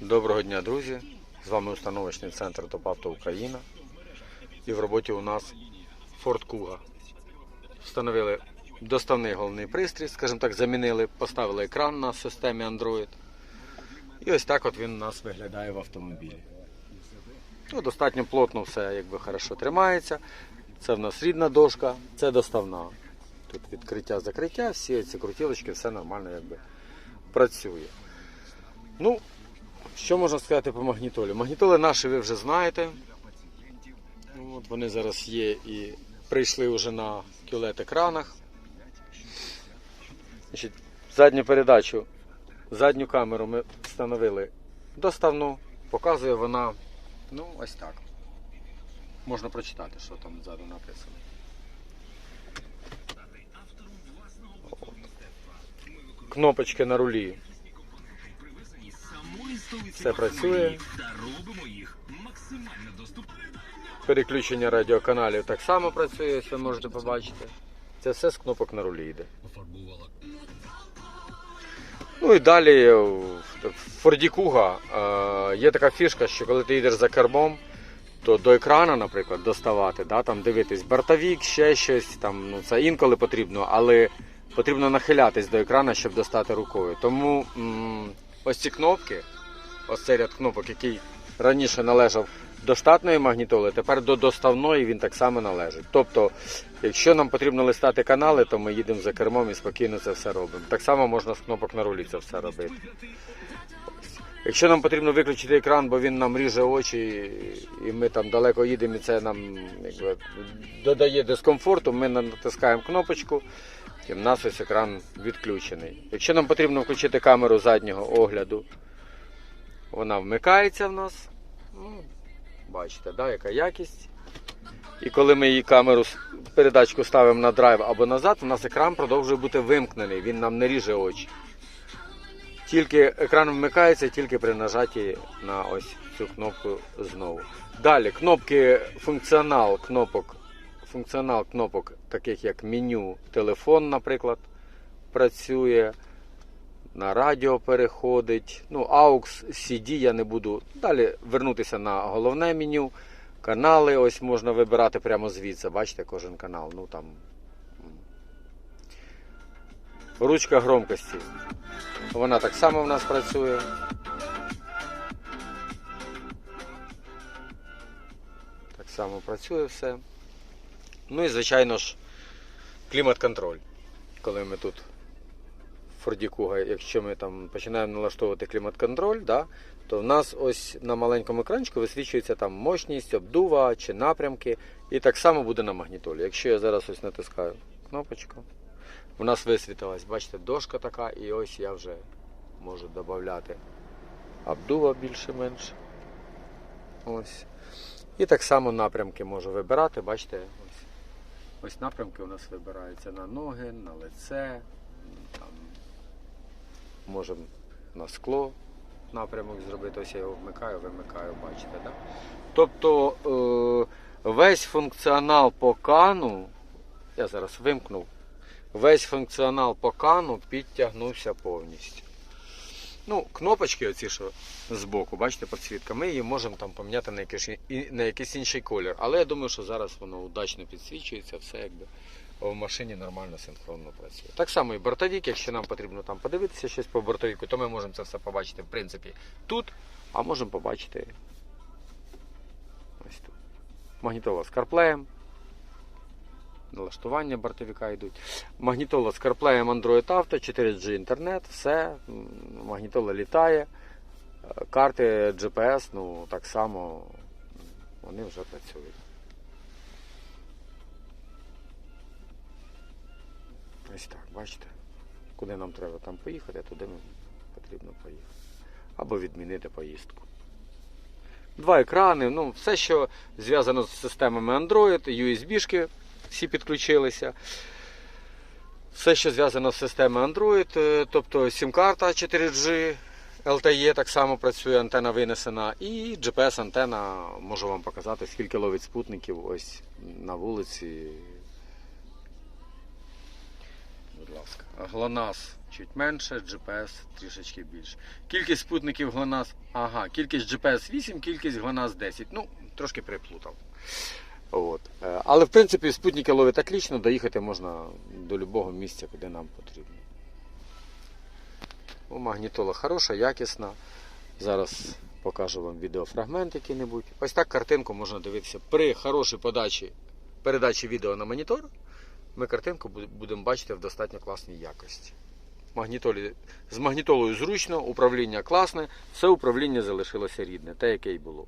Доброго дня, друзі! З вами установочний центр ТОПАВТО Україна. І в роботі у нас Ford Kuga. Встановили доставний головний пристрій, скажімо так, замінили, поставили екран на системі Android. І ось так от він у нас виглядає в автомобілі. Ну, достатньо плотно все якби хорошо тримається. Це в нас рідна дошка, це доставна. Тут відкриття, закриття, всі ці крутілочки, все нормально якби працює. Ну, що можна сказати по магнітолі? Магнітоли наші ви вже знаєте. Ну, От вони зараз є і прийшли вже на QLED екранах. Задню передачу, задню камеру ми встановили доставну. Показує вона, ну, ось так. Можна прочитати, що там ззаду написано. От. Кнопочки на рулі. Все працює. Переключення радіоканалів так само працює, ось ви можете побачити. Це все з кнопок на рулі йде. Ну і далі в Форді Куга е, є така фішка, що коли ти їдеш за кермом, то до екрану, наприклад, доставати, да, там дивитись бортовік, ще щось, там, ну, це інколи потрібно, але потрібно нахилятись до екрану, щоб достати рукою. Тому м, ось ці кнопки, ось цей ряд кнопок, який раніше належав до штатної магнітоли, тепер до доставної він так само належить. Тобто, якщо нам потрібно листати канали, то ми їдемо за кермом і спокійно це все робимо. Так само можна з кнопок на рулі це все робити. Якщо нам потрібно виключити екран, бо він нам ріже очі, і ми там далеко їдемо, і це нам якби, додає дискомфорту, ми натискаємо кнопочку, і в нас ось екран відключений. Якщо нам потрібно включити камеру заднього огляду, вона вмикається в нас. Ну, бачите, да, яка якість. І коли ми її камеру передачку ставимо на драйв або назад, у нас екран продовжує бути вимкнений, він нам не ріже очі. Тільки екран вмикається тільки при нажатті на ось цю кнопку знову. Далі кнопки функціонал кнопок, функціонал кнопок, таких як меню, телефон, наприклад, працює. На радіо переходить. Ну, AUX, CD я не буду. Далі вернутися на головне меню. Канали ось можна вибирати прямо звідси. Бачите, кожен канал. Ну там. Ручка громкості. Вона так само в нас працює. Так само працює все. Ну і, звичайно ж, клімат-контроль. Коли ми тут в Форді Куга, якщо ми там починаємо налаштовувати клімат-контроль, да, то в нас ось на маленькому екранчику висвічується там мощність, обдува чи напрямки. І так само буде на магнітолі. Якщо я зараз ось натискаю кнопочку, у нас висвітилась, бачите, дошка така, і ось я вже можу додати обдува більше-менше. Ось. І так само напрямки можу вибирати. Бачите, ось, ось напрямки у нас вибираються на ноги, на лице. Там, можемо на скло напрямок зробити. Ось я його вмикаю, вимикаю, бачите. Да? Тобто е, весь функціонал по кану, я зараз вимкнув, весь функціонал по кану підтягнувся повністю. Ну, кнопочки, оці, що збоку, бачите, підсвітка, ми її можемо там поміняти на якийсь, на якийсь інший колір. Але я думаю, що зараз воно удачно підсвічується, все якби в машині нормально синхронно працює. Так само і бортовік, якщо нам потрібно там подивитися щось по бортовіку, то ми можемо це все побачити в принципі тут, а можемо побачити ось тут. Магнітола з CarPlay. Налаштування бортовика йдуть. Магнітола з Android Auto, 4G інтернет, все. Магнітола літає. Е, Карти GPS, ну так само вони вже працюють. Ось так, бачите? Куди нам треба там поїхати, туди нам потрібно поїхати. Або відмінити поїздку. Два екрани, ну, все, що зв'язано з системами Android, USB-шки всі підключилися. Все, що зв'язано з системою Android, е, тобто сім-карта 4G, LTE так само працює, антена винесена. І GPS-антена, можу вам показати, скільки ловить спутників ось на вулиці. Будь ласка. ГЛОНАСС чуть менше, GPS трішечки більше. Кількість спутників ГЛОНАСС, ага, кількість GPS 8, кількість ГЛОНАСС 10. Ну, трошки переплутав. Е, Але в принципі спутники ловлять отлично, доїхати можна до будь-якого місця, куди нам потрібно. Ну, магнітола хороша, якісна. Зараз покажу вам відеофрагмент який-небудь. Ось так картинку можна дивитися при хорошій подачі, передачі відео на монітор. Ми картинку будемо бачити в достатньо класній якості. Магнітолі, з магнітолою зручно, управління класне, все управління залишилося рідне, те, яке й було.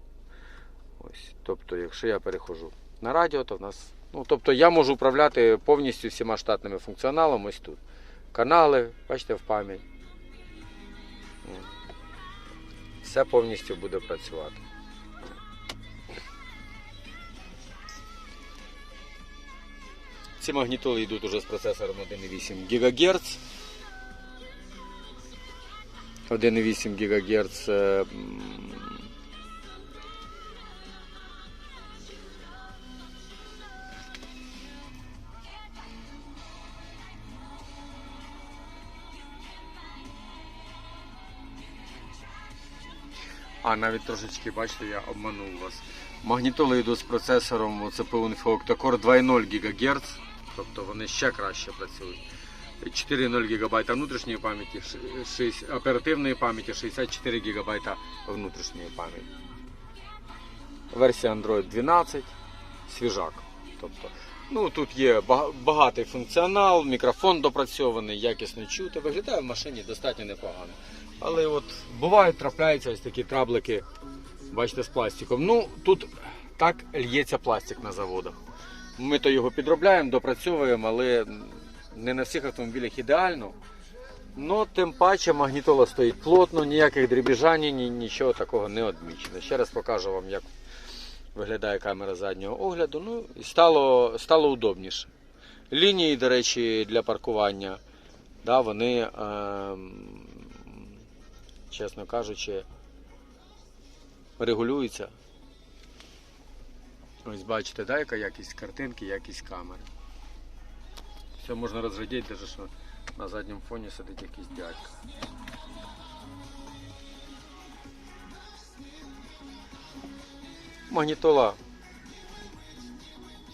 Ось. Тобто, якщо я перехожу на радіо, то в нас. Ну, тобто я можу управляти повністю всіма штатними функціоналами ось тут. Канали, бачите, в пам'ять. Все повністю буде працювати. Ці магнітоли йдуть уже з процесором 1,8 ГГц. 1,8 ГГц. А, навіть трошечки, бачите, я обманув вас. Магнітоли йдуть з процесором CPU Info Octa-Core 2.0 ГГц, тобто вони ще краще працюють. 4.0 ГБ внутрішньої пам'яті, ш- шість- оперативної пам'яті, 64 ГБ внутрішньої пам'яті. Версія Android 12, свіжак. Тобто, ну, тут є багатий функціонал, мікрофон допрацьований, якісно чути. Виглядає в машині достатньо непогано. Але от бувають, трапляються ось такі траблики, бачите, з пластиком. Ну, тут так лється пластик на заводах. Ми то його підробляємо, допрацьовуємо, але не на всіх автомобілях ідеально. Ну, тим паче магнітола стоїть плотно, ніяких дрібіжань, ні, нічого такого не відмічено. Ще раз покажу вам, як виглядає камера заднього огляду. Ну, і стало, стало удобніше. Лінії, до речі, для паркування, да, вони, ем, чесно кажучи, регулюються. Ось бачите, да, яка якість картинки, якість камери. Все можна розглядіти, даже, що на задньому фоні сидить якийсь дядька. Магнітола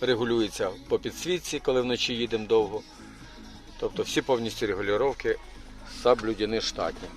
регулюється по підсвітці, коли вночі їдемо довго. Тобто всі повністю регулювання соблюдені штатні.